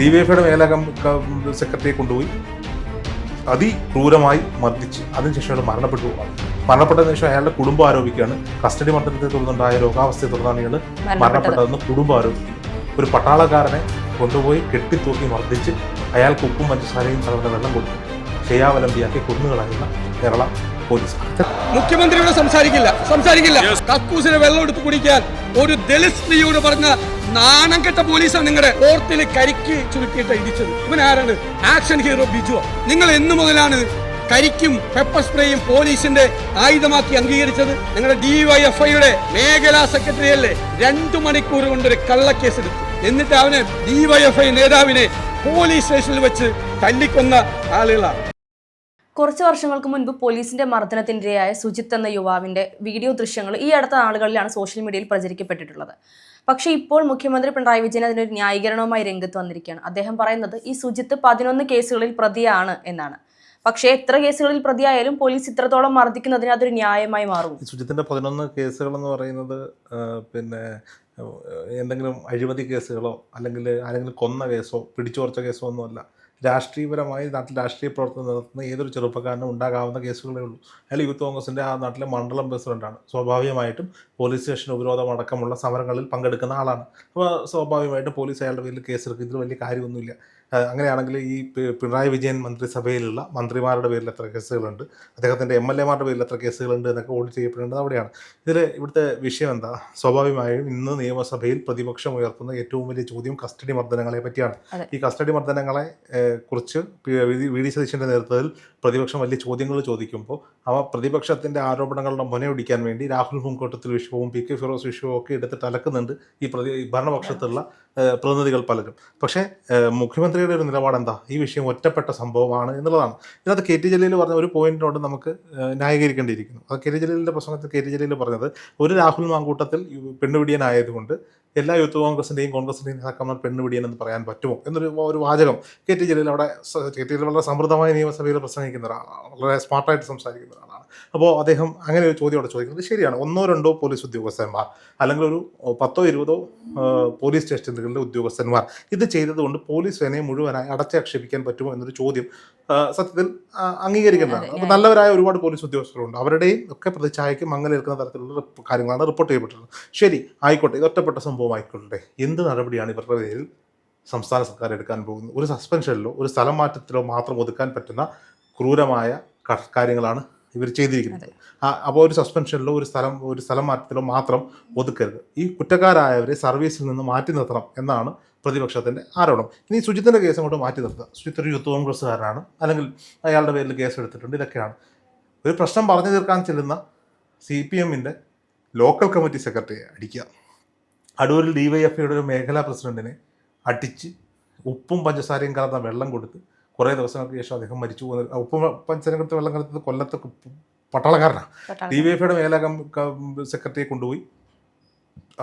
ഡിവൈഎഫ്ഐയുടെ മേല സെക്രട്ടറിയെ കൊണ്ടുപോയി. അതിക്രൂരമായി മർദ്ദിച്ച്. അതിനുശേഷം അയാൾ മരണപ്പെട്ടു മരണപ്പെട്ടതിന് ശേഷം അയാളുടെ കുടുംബം ആരോപിക്കുകയാണ്. കസ്റ്റഡി മർദ്ദനത്തെ തുടർന്നുണ്ടായ രോഗാവസ്ഥയെ തുടർന്നാണ് ഇയാൾ മരണപ്പെട്ടതെന്ന് കുടുംബം ആരോപിക്കുന്നു. ഒരു പട്ടാളക്കാരനെ കൊണ്ടുപോയി കെട്ടിത്തൂക്കി മർദ്ദിച്ച് അയാൾക്ക് ഉപ്പും പഞ്ചസാരയും കലർന്ന വെള്ളം കൊടുത്തു. ചെയ്യാവലംബിയാക്കി കൊന്നുകളയുന്ന കേരള പോലീസ് മുഖ്യമന്ത്രിയോട് സംസാരിക്കില്ല. സംസാരിക്കില്ല. കക്കൂസിന് വെള്ളം എടുത്ത് കുടിക്കാൻ ഒരു ദളിത് സ്ത്രീയോട് പറഞ്ഞ നാണം കെട്ട പോലീസാണ് നിങ്ങളുടെ ഓർത്തിൽ കരിക്ക് ചുരുക്കിയിട്ട് ഇടിച്ചത്. ഇവൻ ആരാണ്? Action hero Biju. നിങ്ങൾ എന്നു മുതലാണ് കരിക്കും പെപ്പർ സ്പ്രേയും പോലീസിന്റെ ആയുധമാക്കി അംഗീകരിച്ചത്. നിങ്ങളുടെ ഡിവൈഎഫ്ഐയുടെ മേഖലാ സെക്രട്ടറി അല്ലേ രണ്ടു മണിക്കൂർ കൊണ്ട് ഒരു കള്ളക്കേസ് എടുത്തു എന്നിട്ട് അവന് ഡിവൈഎഫ്ഐ നേതാവിനെ പോലീസ് സ്റ്റേഷനിൽ വെച്ച് തല്ലിക്കൊന്ന ആളുകളാണ്. കുറച്ച് വർഷങ്ങൾക്ക് മുൻപ് പോലീസിന്റെ മർദ്ദനത്തിനിരയായ സുജിത്ത് എന്ന യുവാവിന്റെ വീഡിയോ ദൃശ്യങ്ങൾ ഈ അടുത്ത നാളുകളിലാണ് സോഷ്യൽ മീഡിയയിൽ പ്രചരിക്കപ്പെട്ടിട്ടുള്ളത്. പക്ഷേ ഇപ്പോൾ മുഖ്യമന്ത്രി പിണറായി വിജയൻ അതിനൊരു ന്യായീകരണവുമായി രംഗത്ത് വന്നിരിക്കുകയാണ്. അദ്ദേഹം പറയുന്നത് ഈ സുജിത്ത് പതിനൊന്ന് കേസുകളിൽ പ്രതിയാണ് എന്നാണ്. പക്ഷേ എത്ര കേസുകളിൽ പ്രതിയായാലും പോലീസ് ഇത്രത്തോളം മർദ്ദിക്കുന്നതിന് അതൊരു ന്യായമായി മാറും. സുജിത്തിന്റെ പതിനൊന്ന് കേസുകൾ എന്ന് പറയുന്നത് പിന്നെ എന്തെങ്കിലും അഴിമതി കേസുകളോ അല്ലെങ്കിൽ ആരെങ്കിലും കൊന്ന കേസോ പിടിച്ചോർച്ച കേസോ ഒന്നുമല്ല രാഷ്ട്രീയപരമായി നാട്ടിൽ രാഷ്ട്രീയ പ്രവർത്തനം നടത്തുന്ന ഏതൊരു ചെറുപ്പക്കാരനും ഉണ്ടാകാവുന്ന കേസുകളേ ഉള്ളൂ. അയാൾ യൂത്ത് കോൺഗ്രസിന്റെ ആ നാട്ടിലെ മണ്ഡലം പ്രസിഡന്റാണ് സ്വാഭാവികമായിട്ടും പോലീസ് സ്റ്റേഷൻ ഉപരോധം അടക്കമുള്ള സമരങ്ങളിൽ പങ്കെടുക്കുന്ന ആളാണ്. അപ്പോൾ സ്വാഭാവികമായിട്ടും പോലീസ് അയാളുടെ പേരിൽ കേസെടുക്കും. ഇതിൽ വലിയ കാര്യമൊന്നുമില്ല. അങ്ങനെയാണെങ്കിൽ ഈ പിണറായി വിജയൻ മന്ത്രിസഭയിലുള്ള മന്ത്രിമാരുടെ പേരിൽ എത്ര കേസുകളുണ്ട്? അദ്ദേഹത്തിന്റെ എം എൽ എമാരുടെ പേരിൽ എത്ര കേസുകളുണ്ട് എന്നൊക്കെ ഓഡിറ്റ് ചെയ്യപ്പെടേണ്ടത് അവിടെയാണ്. ഇതിൽ ഇവിടുത്തെ വിഷയം എന്താ? സ്വാഭാവികമായും ഇന്ന് നിയമസഭയിൽ പ്രതിപക്ഷം ഉയർത്തുന്ന ഏറ്റവും വലിയ ചോദ്യം കസ്റ്റഡി മർദ്ദനങ്ങളെ പറ്റിയാണ്. ഈ കസ്റ്റഡി മർദ്ദനങ്ങളെ കുറിച്ച് വി ഡി സതീശന്റെ നേതൃത്വത്തിൽ പ്രതിപക്ഷം വലിയ ചോദ്യങ്ങൾ ചോദിക്കുമ്പോൾ അവ പ്രതിപക്ഷത്തിന്റെ ആരോപണങ്ങളുടെ മുനയൊടിക്കാൻ വേണ്ടി രാഹുൽ മുൻകോട്ടത്തിൽ വിഷയവും പി കെ ഫിറോസ് വിഷയവും ഒക്കെ എടുത്തിട്ട് അലക്കുന്നുണ്ട് ഈ പ്രതി ഭരണപക്ഷത്തുള്ള പ്രതിനിധികൾ പലരും. പക്ഷേ മുഖ്യമന്ത്രിയുടെ ഒരു നിലപാട് എന്താ ഈ വിഷയം ഒറ്റപ്പെട്ട സംഭവമാണ് എന്നുള്ളതാണ്. ഇതിനകത്ത് കെ ടി ജലീൽ പറഞ്ഞ ഒരു പോയിന്റിനോട് നമുക്ക് ന്യായീകരിക്കേണ്ടിയിരിക്കുന്നു. അത് കെ ടി ജലീലിന്റെ പ്രസംഗത്തിൽ കെ ടി ജലീൽ പറഞ്ഞത് ഒരു രാഹുൽ മാങ്കൂട്ടത്തിൽ പെണ്ണുപിടിയനായതുകൊണ്ട് എല്ലാ യൂത്ത് കോൺഗ്രസിന്റെയും കോൺഗ്രസിന്റെയും നേതാക്കന്മാർ പെണ്ണ് എന്ന് പറയാൻ പറ്റുമോ? എന്നൊരു ഒരു വാചകം. കെ ടി ജലീൽ അവിടെ കെ ടി ജലീൽ വളരെ സമൃദ്ധമായ നിയമസഭയിൽ പ്രസംഗിക്കുന്ന ഒരാളാണ്. വളരെ സ്മാർട്ടായിട്ട് സംസാരിക്കുന്ന ഒരാളാണ്. അപ്പോൾ അദ്ദേഹം അങ്ങനെ ഒരു ചോദ്യം അവിടെ ചോദിക്കുന്നത് ശരിയാണ്. ഒന്നോ രണ്ടോ പോലീസ് ഉദ്യോഗസ്ഥന്മാർ അല്ലെങ്കിൽ ഒരു പത്തോ ഇരുപതോ പോലീസ് സ്റ്റേഷനുകളിലെ ഉദ്യോഗസ്ഥന്മാർ ഇത് ചെയ്തതുകൊണ്ട് പോലീസ് സേനയെ മുഴുവനായി അടച്ചാക്ഷേപിക്കാൻ പറ്റുമോ എന്നൊരു ചോദ്യം സത്യത്തിൽ അംഗീകരിക്കുന്നതാണ്. അംഗീകരിക്കേണ്ടതാണ് അപ്പോൾ നല്ലവരായ ഒരുപാട് പോലീസ് ഉദ്യോഗസ്ഥരുണ്ട്. അവരുടെയും ഒക്കെ പ്രതിച്ഛായക്ക് മങ്ങലേൽക്കുന്ന തരത്തിലുള്ള കാര്യങ്ങളാണ് റിപ്പോർട്ട് ചെയ്യപ്പെട്ടിട്ടുള്ളത്. ശരി ആയിക്കോട്ടെ. ഇത് ഒറ്റപ്പെട്ട സംഭവം ആയിക്കോട്ടെ എന്ത് നടപടിയാണ് ഇവരുടെ പേരിൽ സംസ്ഥാന സർക്കാർ എടുക്കാൻ പോകുന്നത്? ഒരു സസ്പെൻഷനിലോ ഒരു സ്ഥലം മാറ്റത്തിലോ മാത്രം ഒതുക്കാൻ പറ്റുന്ന ക്രൂരമായ കാര്യങ്ങളാണ് ഇവർ ചെയ്തിരിക്കുന്നത്. അപ്പോൾ ഒരു സസ്പെൻഷനിലോ ഒരു സ്ഥലം ഒരു സ്ഥലം മാറ്റത്തിലോ മാത്രം ഒതുക്കരുത്. ഈ കുറ്റക്കാരായവരെ സർവീസിൽ നിന്ന് മാറ്റി നിർത്തണം എന്നാണ് പ്രതിപക്ഷത്തിന്റെ ആരോപണം. ഇനി സുജിത്തിന്റെ കേസ് അങ്ങോട്ട് മാറ്റി നിർത്തുക സുജിത്ത് ഒരു യൂത്ത് കോൺഗ്രസ്സുകാരനാണ്. അല്ലെങ്കിൽ അയാളുടെ പേരിൽ കേസ് എടുത്തിട്ടുണ്ട്. ഇതൊക്കെയാണ്. ഒരു പ്രശ്നം പറഞ്ഞു തീർക്കാൻ ചെല്ലുന്ന സി പി എമ്മിന്റെ ലോക്കൽ കമ്മിറ്റി സെക്രട്ടറിയെ അടിക്കുക. അടൂരിൽ ഡി വൈ എഫ് ഒരു മേഖലാ പ്രസിഡന്റിനെ അടിച്ച് ഉപ്പും പഞ്ചസാരയും കലർന്ന വെള്ളം കൊടുത്ത് കുറേ ദിവസങ്ങൾക്ക് ശേഷം അദ്ദേഹം മരിച്ചു പോകുന്ന ഉപ്പും പഞ്ചസാരയും കൊടുത്ത് വെള്ളം കലർത്തത് കൊല്ലത്ത് പട്ടാളക്കാരനാണ്. ഡി വൈ എഫ്ഐയുടെ മേഖലാ സെക്രട്ടറിയെ കൊണ്ടുപോയി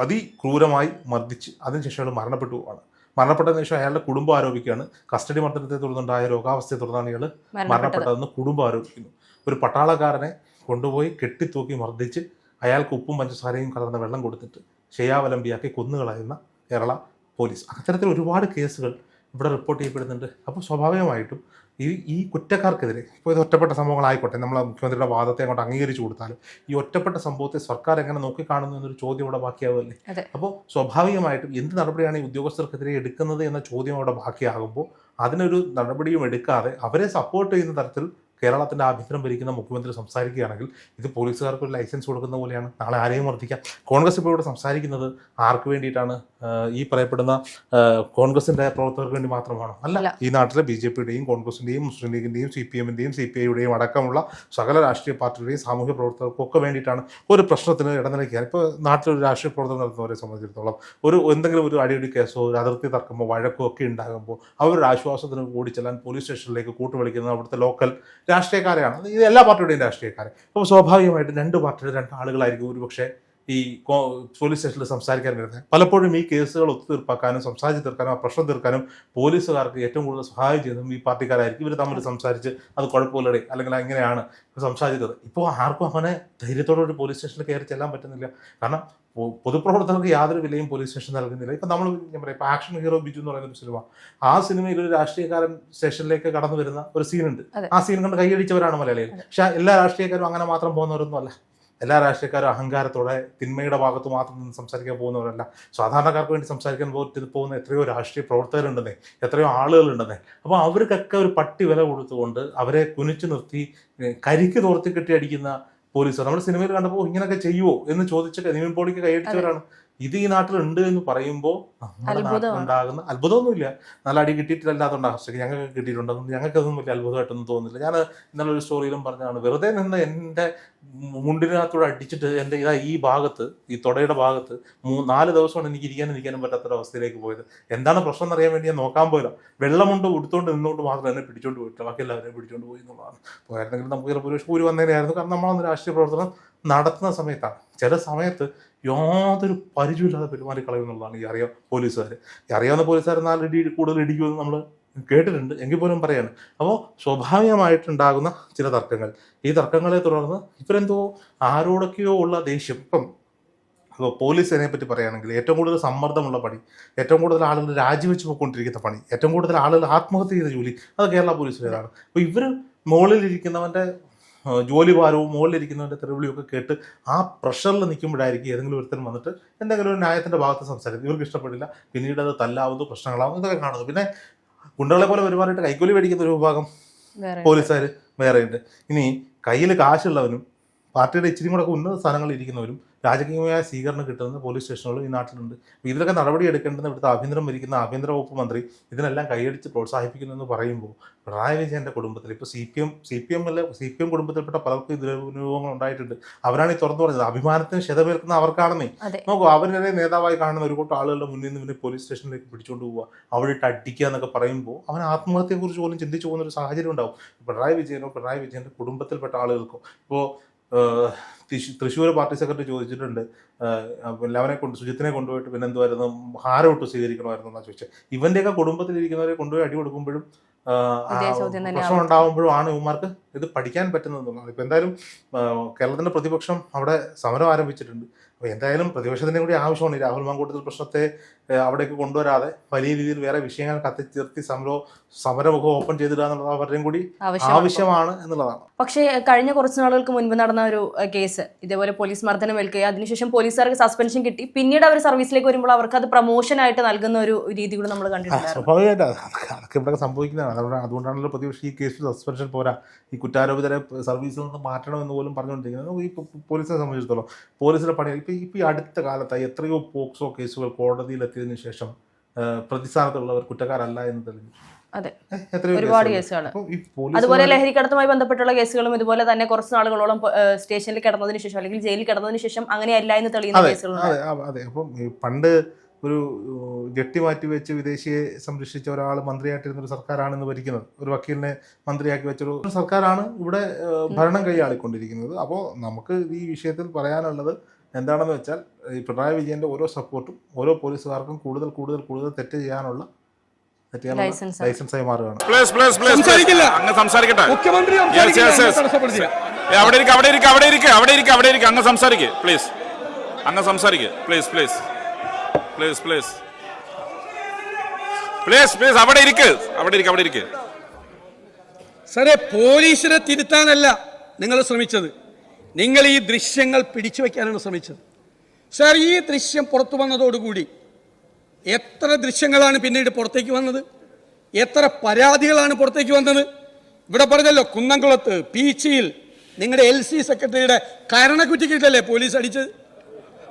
അതിക്രൂരമായി മർദ്ദിച്ച് അതിനുശേഷം അയാൾ മരണപ്പെട്ടു ആണ്. മരണപ്പെട്ടതിന് ശേഷം അയാളുടെ കുടുംബം ആരോപിക്കുകയാണ്. കസ്റ്റഡി മർദ്ദനത്തെ തുടർന്നുണ്ടായ രോഗാവസ്ഥയെ തുടർന്നാണ് ഇയാൾ മരണപ്പെട്ടത്. മരണപ്പെട്ടതെന്ന് കുടുംബം ആരോപിക്കുന്നു. ഒരു പട്ടാളക്കാരനെ കൊണ്ടുപോയി കെട്ടിത്തൂക്കി മർദ്ദിച്ച് അയാൾക്ക് ഉപ്പും പഞ്ചസാരയും കലർന്ന വെള്ളം കൊടുത്തിട്ട് ചെയ്യാവലംബിയാക്കി കൊന്നുകളയുന്ന കേരള പോലീസ്. അത്തരത്തിൽ ഒരുപാട് കേസുകൾ ഇവിടെ റിപ്പോർട്ട് ചെയ്യപ്പെടുന്നുണ്ട്. അപ്പോൾ സ്വാഭാവികമായിട്ടും ഈ ഈ കുറ്റക്കാർക്കെതിരെ ഇപ്പോൾ ഇത് ഒറ്റപ്പെട്ട സംഭവങ്ങളായിക്കോട്ടെ നമ്മൾ മുഖ്യമന്ത്രിയുടെ വാദത്തെ അങ്ങോട്ട് അംഗീകരിച്ചു കൊടുത്താലും ഈ ഒറ്റപ്പെട്ട സംഭവത്തെ സർക്കാർ എങ്ങനെ നോക്കിക്കാണുന്നു എന്നൊരു ചോദ്യം ഇവിടെ ബാക്കിയാവുമല്ലേ? അപ്പോൾ സ്വാഭാവികമായിട്ടും എന്ത് നടപടിയാണ് ഈ ഉദ്യോഗസ്ഥർക്കെതിരെ എടുക്കുന്നത് എന്ന ചോദ്യം അവിടെ ബാക്കിയാകുമ്പോൾ അതിനൊരു നടപടിയും എടുക്കാതെ അവരെ സപ്പോർട്ട് ചെയ്യുന്ന തരത്തിൽ കേരളത്തിന്റെ ആഭ്യന്തരം ഭരിക്കുന്ന മുഖ്യമന്ത്രി സംസാരിക്കുകയാണെങ്കിൽ ഇത് പോലീസുകാർക്ക് ഒരു ലൈസൻസ് കൊടുക്കുന്ന പോലെയാണ്. നാളെ ആരെയും മർദ്ദിക്കാം. കോൺഗ്രസ് ഇപ്പോൾ ഇവിടെ സംസാരിക്കുന്നത് ആർക്ക് വേണ്ടിയിട്ടാണ്? ഈ പറയപ്പെടുന്ന കോൺഗ്രസിന്റെ കോൺഗ്രസിന്റെ പ്രവർത്തകർക്ക് വേണ്ടി മാത്രമാണോ? അല്ല. ഈ നാട്ടിലെ ബി ജെ പിയുടെയും കോൺഗ്രസിന്റെയും മുസ്ലിം ലീഗിന്റെയും സി പി എമ്മിന്റെയും സി പി ഐയുടെയും അടക്കമുള്ള സകല രാഷ്ട്രീയ പാർട്ടിയുടെയും സാമൂഹ്യ പ്രവർത്തകർക്കൊക്കെ വേണ്ടിയിട്ടാണ് ഒരു പ്രശ്നത്തിന് ഇടനിലയ്ക്കാൻ ഇപ്പോൾ നാട്ടിലൊരു രാഷ്ട്രീയ പ്രവർത്തനം നടത്തുന്നവരെ സംബന്ധിച്ചിടത്തോളം ഒരു എന്തെങ്കിലും ഒരു അടിയൊടി കേസോ ഒരു അതിർത്തി തർക്കമോ വഴക്കോ ഒക്കെ ഉണ്ടാകുമ്പോൾ അവരുടെ ആശ്വാസത്തിന് കൂടി ചെല്ലാൻ പോലീസ് സ്റ്റേഷനിലേക്ക് കൂട്ടുവിളിക്കുന്നത് അവിടുത്തെ ലോക്കൽ രാഷ്ട്രീയക്കാരെയാണ്. ഇത് എല്ലാ പാർട്ടിയുടെയും രാഷ്ട്രീയക്കാരെ. അപ്പോൾ സ്വാഭാവികമായിട്ടും രണ്ട് പാർട്ടിയുടെ രണ്ട് ആളുകളായിരിക്കും ഒരുപക്ഷെ ഈ കോ- പോലീസ് സ്റ്റേഷനിൽ സംസാരിക്കാൻ വരുന്നത്. പലപ്പോഴും ഈ കേസുകൾ ഒത്തുതീർപ്പാക്കാനും സംസാരിച്ച് തീർക്കാനും ആ പ്രശ്നം തീർക്കാനും പോലീസുകാർക്ക് ഏറ്റവും കൂടുതൽ സഹായം ചെയ്തതും ഈ പാർട്ടിക്കാരായിരിക്കും. ഇവർ തമ്മിൽ സംസാരിച്ച് അത് കുഴപ്പമില്ലടേ അല്ലെങ്കിൽ അങ്ങനെയാണ് സംസാരിച്ചത്. ഇപ്പോൾ ആർക്കും അങ്ങനെ ധൈര്യത്തോടെ ഒരു പോലീസ് സ്റ്റേഷനിൽ കയറി ചെല്ലാൻ പറ്റുന്നില്ല. കാരണം പൊതുപ്രവർത്തകർക്ക് യാതൊരു വിലയും പോലീസ് സ്റ്റേഷൻ നൽകുന്നില്ല. ഇപ്പം നമ്മൾ ഞാൻ പറയാം ഇപ്പം ആക്ഷൻ ഹീറോ ബിജു എന്ന് പറയുന്ന ഒരു സിനിമ ആ സിനിമയിൽ ഒരു രാഷ്ട്രീയക്കാരൻ സ്റ്റേഷനിലേക്ക് കടന്നു വരുന്ന ഒരു സീനുണ്ട്. ആ സീൻ കണ്ട് കൈയടിച്ചവരാണ് മലയാളികൾ. പക്ഷെ എല്ലാ രാഷ്ട്രീയക്കാരും അങ്ങനെ മാത്രം പോകുന്നവരൊന്നും അല്ല. എല്ലാ രാഷ്ട്രീയക്കാരും അഹങ്കാരത്തോടെ തിന്മയുടെ ഭാഗത്ത് മാത്രം നിന്ന് സംസാരിക്കാൻ പോകുന്നവരല്ല. സാധാരണക്കാർക്ക് വേണ്ടി സംസാരിക്കാൻ പോകുന്ന എത്രയോ രാഷ്ട്രീയ പ്രവർത്തകരുണ്ടെന്നേ എത്രയോ ആളുകളുണ്ടെന്നേ. അപ്പോൾ അവർക്കൊക്കെ ഒരു പട്ടി വില കൊടുത്തുകൊണ്ട് അവരെ കുനിച്ചു നിർത്തി കരിക്ക് തോർത്തി കെട്ടി അടിക്കുന്ന പോലീസ് നമ്മൾ സിനിമയിൽ കണ്ടപ്പോൾ ഇങ്ങനെയൊക്കെ ചെയ്യുമോ എന്ന് ചോദിച്ചിട്ട് നിവിൻ പോളിക്ക് കൈയടിച്ചവരാണ്. ഇത് ഈ നാട്ടിലുണ്ട് എന്ന് പറയുമ്പോൾ നമ്മുടെ. നാട്ടിലുണ്ടാകുന്ന അത്ഭുതമൊന്നുമില്ല. നല്ല അടി കിട്ടിയിട്ടില്ലാത്തതുകൊണ്ട് പക്ഷേ ഞങ്ങൾക്ക് കിട്ടിയിട്ടുണ്ട്. അതുകൊണ്ട് ഞങ്ങൾക്കതൊന്നും വലിയ അത്ഭുതമായിട്ടൊന്നും തോന്നുന്നില്ല. ഞാൻ ഇന്നലെ ഒരു സ്റ്റോറിയിലും പറഞ്ഞതാണ്. വെറുതെ നിന്ന് എന്റെ മുണ്ടിനകത്തൂടെ അടിച്ചിട്ട് എന്റെ ഇതാ ഈ ഭാഗത്ത് ഈ തുടയുടെ ഭാഗത്ത് മൂ നാല് ദിവസമാണ് എനിക്ക് ഇരിക്കാനും ഇരിക്കാനും പറ്റാത്തൊരവസ്ഥയിലേക്ക് പോയത്. എന്താണ് പ്രശ്നം എന്ന് അറിയാൻ വേണ്ടി ഞാൻ നോക്കാൻ പോയില്ല വെള്ളമുണ്ട് ഉടുത്തോണ്ട് നിന്നുകൊണ്ട് മാത്രം എന്നെ പിടിച്ചോണ്ട് പോയിട്ടില്ല. ബാക്കി എല്ലാവരെയും പിടിച്ചോണ്ട് പോയി എന്നുള്ളതാണ്. പോയായിരുന്നെങ്കിൽ നമുക്ക് ചിലപ്പോൾ ഒരു കൂലി വന്നേനെയായിരുന്നു കാരണം നമ്മളന്ന് രാഷ്ട്രീയ പ്രവർത്തനം നടത്തുന്ന സമയത്താണ്. ചില സമയത്ത് യാതൊരു പരിചയമില്ലാതെ പെരുമാറി കളയുന്നുള്ളതാണ് ഈ അറിയാം പോലീസുകാർ ഈ അറിയാവുന്ന പോലീസുകാർ നാല് ഇടി കൂടുതൽ ഇടിക്കുമെന്ന് നമ്മൾ കേട്ടിട്ടുണ്ട്. എങ്കിൽ പോലും പറയാണ്. അപ്പോൾ സ്വാഭാവികമായിട്ടുണ്ടാകുന്ന ചില തർക്കങ്ങൾ. ഈ തർക്കങ്ങളെ തുടർന്ന് ഇവരെന്തോ ആരോടൊക്കെയോ ഉള്ള ദേഷ്യം. ഇപ്പം അപ്പോൾ പോലീസിനെ പറ്റി പറയുകയാണെങ്കിൽ ഏറ്റവും കൂടുതൽ സമ്മർദ്ദമുള്ള പണി ഏറ്റവും കൂടുതൽ ആളുകൾ രാജിവെച്ച് പോയിക്കൊണ്ടിരിക്കുന്ന പണി ഏറ്റവും കൂടുതൽ ആളുകൾ ആത്മഹത്യ ചെയ്ത ജോലി അത് കേരള പോലീസിലേതാണ് അപ്പോൾ ഇവർ മുകളിലിരിക്കുന്നവന്റെ ജോലി ഭാരവും മുകളിലിരിക്കുന്നവന്റെ തെറിവിളിയൊക്കെ കേട്ട് ആ പ്രഷറിൽ നിൽക്കുമ്പോഴായിരിക്കും ഏതെങ്കിലും ഒരുത്തൻ വന്നിട്ട് എന്തെങ്കിലും ഒരു ന്യായത്തിന്റെ ഭാഗത്ത് സംസാരിക്കും. ഇവർക്ക് ഇഷ്ടപ്പെടില്ല. പിന്നീട് അത് തല്ലാവുന്നു പ്രശ്നങ്ങളാവുന്നു ഇതൊക്കെ കാണുന്നു. പിന്നെ ഗുണ്ടകളെ പോലെ പെരുമാറിയിട്ട് കൈക്കൂലി മേടിക്കുന്ന ഒരു വിഭാഗം പോലീസുകാർ വേറെയുണ്ട്. ഇനി കയ്യിൽ കാശുള്ളവനും പാർട്ടിയുടെ ഇച്ചിരി കൂടെ ഉന്നത സ്ഥാനങ്ങളിൽ ഇരിക്കുന്നവരും രാജകീയമായ സ്വീകരണം കിട്ടുന്ന പോലീസ് സ്റ്റേഷനുകൾ ഈ നാട്ടിലുണ്ട്. അപ്പോൾ ഇതിലൊക്കെ നടപടി എടുക്കേണ്ടത് ഇവിടുത്തെ ആഭ്യന്തരം ഭരിക്കുന്ന ആഭ്യന്തര വകുപ്പ് മന്ത്രി ഇതിനെല്ലാം കൈയടിച്ച് പ്രോത്സാഹിപ്പിക്കുന്നു എന്ന് പറയുമ്പോൾ പിണറായി വിജയന്റെ കുടുംബത്തിൽ ഇപ്പോൾ C P M C P M അല്ല സി പി എം കുടുംബത്തിൽപ്പെട്ട പലർക്കും ദുരനുഭവങ്ങൾ ഉണ്ടായിട്ടുണ്ട്. അവരാണ് ഈ തുറന്നു പറഞ്ഞത്. അഭിമാനത്തിന് ക്ഷതമേൽക്കുന്ന അവർക്കാണെന്നേ. നോക്കൂ അവരുടെ നേതാവായി കാണുന്ന ഒരു കൂട്ടം ആളുകളുടെ മുന്നിൽ നിന്ന് പിന്നെ പോലീസ് സ്റ്റേഷനിലേക്ക് പിടിച്ചുകൊണ്ട് പോവുക അവിടെ ഇട്ട് അടിക്കുക എന്നൊക്കെ പറയുമ്പോൾ അവൻ ആത്മഹത്യയെക്കുറിച്ച് പോലും ചിന്തിച്ചു പോകുന്ന ഒരു സാഹചര്യം ഉണ്ടാവും. പിണറായി വിജയനോ പിണറായി വിജയന്റെ കുടുംബത്തിൽപ്പെട്ട ആളുകൾക്കോ. ഇപ്പോൾ തൃശ്ശൂർ പാർട്ടി സെക്രട്ടറി ചോദിച്ചിട്ടുണ്ട്. ലവനെ കൊണ്ട് സുജിത്തിനെ കൊണ്ടുപോയിട്ട് പിന്നെ എന്തുമായിരുന്നു ഹാരം ഇട്ട് സ്വീകരിക്കണമായിരുന്നു എന്നാ ചോദിച്ചത്. ഇവന്റെയൊക്കെ കുടുംബത്തിലിരിക്കുന്നവരെ കൊണ്ടുപോയി അടി കൊടുക്കുമ്പോഴും പ്രശ്നം ഉണ്ടാകുമ്പോഴും ആണ് ഇവന്മാർക്ക് ഇത് പഠിക്കാൻ പറ്റുന്നതെന്നുള്ളതാണ് ഇപ്പൊ എന്തായാലും കേരളത്തിന്റെ പ്രതിപക്ഷം അവിടെ സമരം ആരംഭിച്ചിട്ടുണ്ട്. അപ്പൊ എന്തായാലും പ്രതിപക്ഷത്തിന്റെ കൂടി ആവശ്യമാണ് ഈ രാഹുൽ മാങ്കൂട്ടത്തിൽ പ്രശ്നത്തെ അവിടേക്ക് കൊണ്ടുവരാതെ വലിയ രീതിയിൽ വേറെ വിഷയങ്ങൾ കത്തിച്ചേർത്തി സമരോ സമരമുഖം ഓപ്പൺ ചെയ്തിടുക എന്നുള്ളത് അവരുടെയും കൂടി ആവശ്യമാണ്. എന്നുള്ളതാണ്. പക്ഷേ കഴിഞ്ഞ കുറച്ച് നാളുകൾക്ക് മുൻപ് നടന്ന ഒരു കേസ്. ഇതേപോലെ പോലീസ് മർദ്ദനം ഏൽക്കുകയും അതിനുശേഷം പോലീസുകാർക്ക് സസ്പെൻഷൻ കിട്ടി. പിന്നീട് അവർ സർവീസിലേക്ക് വരുമ്പോൾ അവർക്ക് അത് പ്രൊമോഷൻ ആയിട്ട് നൽകുന്ന ഒരു രീതി കൂടെ നമ്മൾ കണ്ടിട്ടുണ്ട് സ്വാഭാവികമായിട്ട് അത് അതൊക്കെ ഇവിടെ സംഭവിക്കുന്നതാണ്. അതുകൊണ്ട് അതുകൊണ്ടാണല്ലോ പ്രതിപക്ഷം ഈ കേസിൽ സസ്പെൻഷൻ പോരാ. ഈ കുറ്റാരോപിതരെ സർവീസിൽ നിന്ന് മാറ്റണം എന്ന് പോലും പറഞ്ഞുകൊണ്ടിരിക്കുന്നത്. ഈ പോലീസിനെ സംബന്ധിച്ചിടത്തോളം പോലീസിന്റെ പണി ഇപ്പൊ ഇപ്പം ഈ അടുത്ത കാലത്തായി എത്രയോ പോക്സോ കേസുകൾ കോടതിയിലെത്തിയതിനു ശേഷം പ്രതിസ്ഥാനത്തുള്ളവർ കുറ്റക്കാരല്ല എന്ന് തെളിഞ്ഞു. അതെ. ഒരുപാട് കേസുകൾ. കേസുകൾ അതുപോലെ ലഹരിക്കടത്തുമായി ബന്ധപ്പെട്ടുള്ള കേസുകളും ഇതുപോലെ തന്നെ കുറച്ച് നാളുകളോളം സ്റ്റേഷനിൽ കിടന്നതിന് ശേഷം അല്ലെങ്കിൽ ജയിലിൽ കിടന്നതിന് ശേഷം അങ്ങനെയല്ല എന്ന് തെളിയുന്ന കേസുകളുണ്ട്. അതെ അപ്പം പണ്ട് ഒരു ജെട്ടി മാറ്റി വെച്ച് വിദേശിയെ സംരക്ഷിച്ച ഒരാൾ മന്ത്രിയായിട്ടിരുന്ന ഒരു സർക്കാരാണ് ഭരിക്കുന്നത്. ഒരു വക്കീലിനെ മന്ത്രിയാക്കി വെച്ചൊരു സർക്കാരാണ് ഇവിടെ ഭരണം കൈയാളിക്കൊണ്ടിരിക്കുന്നത്. അപ്പോൾ നമുക്ക് ഈ വിഷയത്തിൽ പറയാനുള്ളത് എന്താണെന്ന് വെച്ചാൽ ഈ പിണറായി വിജയന്റെ ഓരോ സപ്പോർട്ടും ഓരോ പോലീസുകാർക്കും കൂടുതൽ കൂടുതൽ കൂടുതൽ തെറ്റ് ചെയ്യാനുള്ള ലൈസൻസായി മാറുകയാണ്. അവിടെ ഇരിക്ക് അവിടെ ഇരിക്ക് അവിടെ ഇരിക്ക് അവിടെ ഇരിക്ക് അവിടെ ഇരിക്ക്. അങ്ങ് സംസാരിക്ക് പ്ലീസ് അങ്ങ് സംസാരിക്ക്. Please please please please please please അവിടെ ഇരിക്ക്. അവിടെ ഇരിക്ക് അവിടെ ഇരിക്ക്. സാറേ പോലീസിനെ തിരുത്താനല്ല നിങ്ങൾ ശ്രമിച്ചത്. നിങ്ങൾ ഈ ദൃശ്യങ്ങൾ പിടിച്ചു വയ്ക്കാനാണ് ശ്രമിച്ചത്. സാർ ഈ ദൃശ്യം പുറത്തു വന്നതോടുകൂടി എത്ര ദൃശ്യങ്ങളാണ് പിന്നീട് പുറത്തേക്ക് വന്നത്? എത്ര പരാതികളാണ് പുറത്തേക്ക് വന്നത്? ഇവിടെ പറഞ്ഞല്ലോ കുന്നംകുളത്ത് പീച്ചിയിൽ നിങ്ങളുടെ എൽ സി സെക്രട്ടറിയുടെ കരണക്കുറ്റിക്കിട്ടല്ലേ പോലീസ് അടിച്ചത്?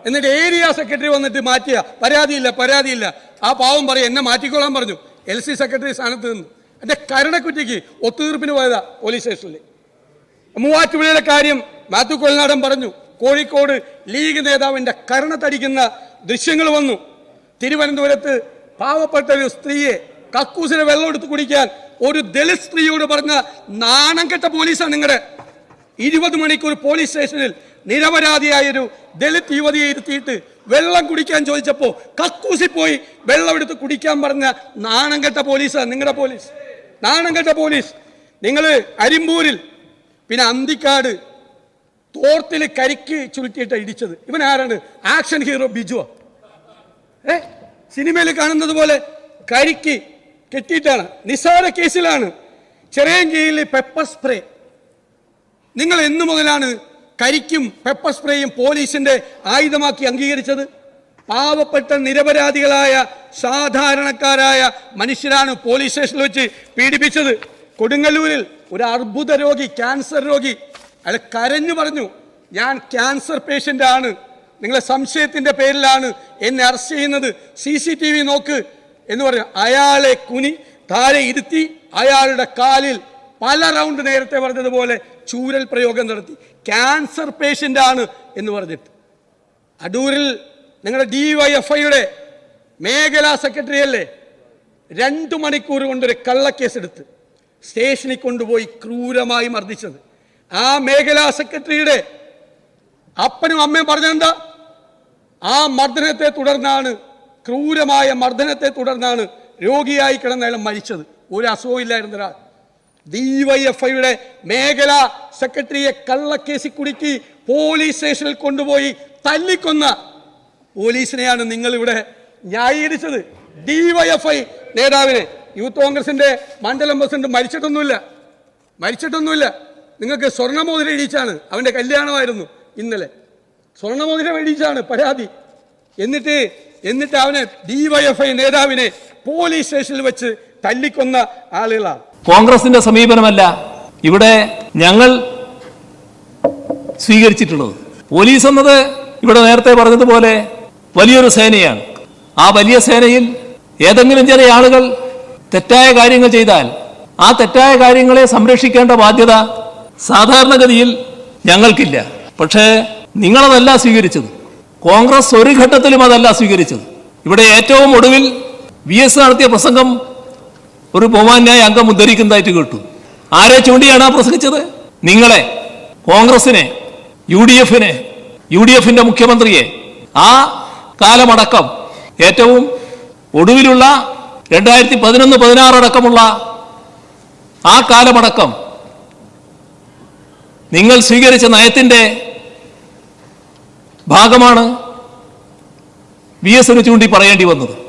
എന്നിട്ട് ഏരിയ സെക്രട്ടറി വന്നിട്ട് മാറ്റിയ പരാതിയില്ല പരാതിയില്ല. ആ പാവം പറയും എന്നെ മാറ്റിക്കോളാൻ പറഞ്ഞു. എൽ സി സെക്രട്ടറി സ്ഥാനത്ത് നിന്ന്. എന്റെ കരണക്കുറ്റിക്ക് ഒത്തുതീർപ്പിന് പോയതാ പോലീസ് സ്റ്റേഷനിൽ മൂവാറ്റുപുഴയുടെ കാര്യം മാത്യു കൊൽനാടൻ പറഞ്ഞു കോഴിക്കോട് ലീഗ് നേതാവിന്റെ കരണത്തടിക്കുന്ന ദൃശ്യങ്ങൾ വന്നു. തിരുവനന്തപുരത്ത് പാവപ്പെട്ട ഒരു സ്ത്രീയെ കക്കൂസിന് വെള്ളം എടുത്ത് കുടിക്കാൻ ഒരു ദളിത് സ്ത്രീയോട് പറഞ്ഞ നാണം കെട്ട പോലീസാണ് നിങ്ങളുടെ ഇരുപത് മണിക്കൂർ പോലീസ് സ്റ്റേഷനിൽ നിരപരാധിയായൊരു ദളിത് യുവതിയെ ഇരുത്തിയിട്ട് വെള്ളം കുടിക്കാൻ ചോദിച്ചപ്പോൾ കക്കൂസി പോയി വെള്ളം എടുത്ത് കുടിക്കാൻ പറഞ്ഞ നാണം കെട്ട പോലീസാണ് നിങ്ങളുടെ പോലീസ്. നാണം കെട്ട പോലീസ്. നിങ്ങൾ അരിമ്പൂരിൽ പിന്നെ അന്തിക്കാട് തോർത്തിൽ കരിക്ക് ചുരുട്ടിയിട്ട് ഇടിച്ചത്. ഇവൻ ആരാണ്? ആക്ഷൻ ഹീറോ ബിജുവാ. ഏ? സിനിമയിൽ കാണുന്നത് പോലെ കരിക്ക് കെട്ടിയിട്ടാണ്. നിസാര കേസിലാണ്. ചെറിയങ്കീഴിൽ പെപ്പർ സ്പ്രേ. നിങ്ങൾ എന്നു മുതലാണ് കരിക്കും പെപ്പർ സ്പ്രേയും പോലീസിന്റെ ആയുധമാക്കി അംഗീകരിച്ചത്. പാവപ്പെട്ട നിരപരാധികളായ സാധാരണക്കാരായ മനുഷ്യരാണ് പോലീസ് സ്റ്റേഷനിൽ വെച്ച് പീഡിപ്പിച്ചത്. കൊടുങ്ങല്ലൂരിൽ ഒരു അർബുദ രോഗി ക്യാൻസർ രോഗി അയാൾ കരഞ്ഞു പറഞ്ഞു ഞാൻ ക്യാൻസർ പേഷ്യന്റ് ആണ് നിങ്ങളെ സംശയത്തിന്റെ പേരിലാണ് എന്നെ അറസ്റ്റ് ചെയ്യുന്നത്. സി സി ടി വി നോക്ക്. എന്ന് പറഞ്ഞു. അയാളെ കുനി താഴെ ഇരുത്തി അയാളുടെ കാലിൽ പല റൗണ്ട് നേരത്തെ പറഞ്ഞതുപോലെ ചൂരൽ പ്രയോഗം നടത്തി. ക്യാൻസർ പേഷ്യന്റ് ആണ് എന്ന് പറഞ്ഞിട്ട്. അടൂരിൽ നിങ്ങളുടെ ഡി വൈ എഫ് ഐയുടെ മേഖലാ സെക്രട്ടറി അല്ലേ? രണ്ടു മണിക്കൂർ കൊണ്ടൊരു കള്ളക്കേസ് എടുത്ത് സ്റ്റേഷനിൽ കൊണ്ടുപോയി ക്രൂരമായി മർദ്ദിച്ചത്. ആ മേഖലാ സെക്രട്ടറിയുടെ അപ്പനും അമ്മയും പറഞ്ഞെന്താ ആ മർദ്ദനത്തെ തുടർന്നാണ് ക്രൂരമായ മർദ്ദനത്തെ തുടർന്നാണ് രോഗിയായി കിടന്ന മരിച്ചത്. ഒരു അസുഖവും ഇല്ലായിരുന്ന ഒരാൾ ഐയുടെ മേഖലാ സെക്രട്ടറിയെ കള്ളക്കേസിൽ കുടുക്കി പോലീസ് സ്റ്റേഷനിൽ കൊണ്ടുപോയി തല്ലിക്കൊന്ന പോലീസിനെയാണ് നിങ്ങളിവിടെ നിങ്ങൾ ഇവിടെ എഫ് ഐ നേതാവിനെ. യൂത്ത് കോൺഗ്രസിന്റെ മണ്ഡലം പ്രസിഡന്റ് മരിച്ചിട്ടൊന്നുമില്ല. മരിച്ചിട്ടൊന്നുമില്ല. നിങ്ങൾക്ക് സ്വർണമോതിരം ഇടിച്ചാണ്. അവന്റെ കല്യാണമായിരുന്നു ഇന്നലെ. സ്വർണമോതിരം ഇടിച്ചാണ് പരാതി. എന്നിട്ട് എന്നിട്ട് അവനെ ഡിവൈഎഫ്ഐ നേതാവിനെ പോലീസ് സ്റ്റേഷനിൽ വെച്ച് തല്ലിക്കൊന്ന ആളുകളാണ് കോൺഗ്രസിന്റെ സമീപനമല്ല ഇവിടെ ഞങ്ങൾ സ്വീകരിച്ചിട്ടുള്ളത്. പോലീസ് എന്നത് ഇവിടെ നേരത്തെ പറഞ്ഞതുപോലെ വലിയൊരു സേനയാണ്. ആ വലിയ സേനയിൽ ഏതെങ്കിലും ചില ആളുകൾ തെറ്റായ കാര്യങ്ങൾ ചെയ്താൽ ആ തെറ്റായ കാര്യങ്ങളെ സംരക്ഷിക്കേണ്ട ബാധ്യത സാധാരണഗതിയിൽ ഞങ്ങൾക്കില്ല. പക്ഷേ നിങ്ങളതല്ല സ്വീകരിച്ചത്. കോൺഗ്രസ് ഒരു ഘട്ടത്തിലും അതല്ല സ്വീകരിച്ചത്. ഇവിടെ ഏറ്റവും ഒടുവിൽ വി എസ് നടത്തിയ പ്രസംഗം ഒരു ബഹുമാന്യായ അംഗം ഉദ്ധരിക്കുന്നതായിട്ട് കേട്ടു. ആരെ ചൂണ്ടിയാണ് ആ പ്രസംഗിച്ചത്? നിങ്ങളെ കോൺഗ്രസിനെ യു ഡി എഫിനെ യു ഡി എഫിന്റെ മുഖ്യമന്ത്രിയെ. ആ കാലമടക്കം ഏറ്റവും ഒടുവിലുള്ള രണ്ടായിരത്തി പതിനൊന്ന് പതിനാറ് അടക്കമുള്ള ആ കാലമടക്കം നിങ്ങൾ സ്വീകരിച്ച നയത്തിന്റെ ഭാഗമാണ് വി എസിന് ചൂണ്ടി പറയേണ്ടി വന്നത്.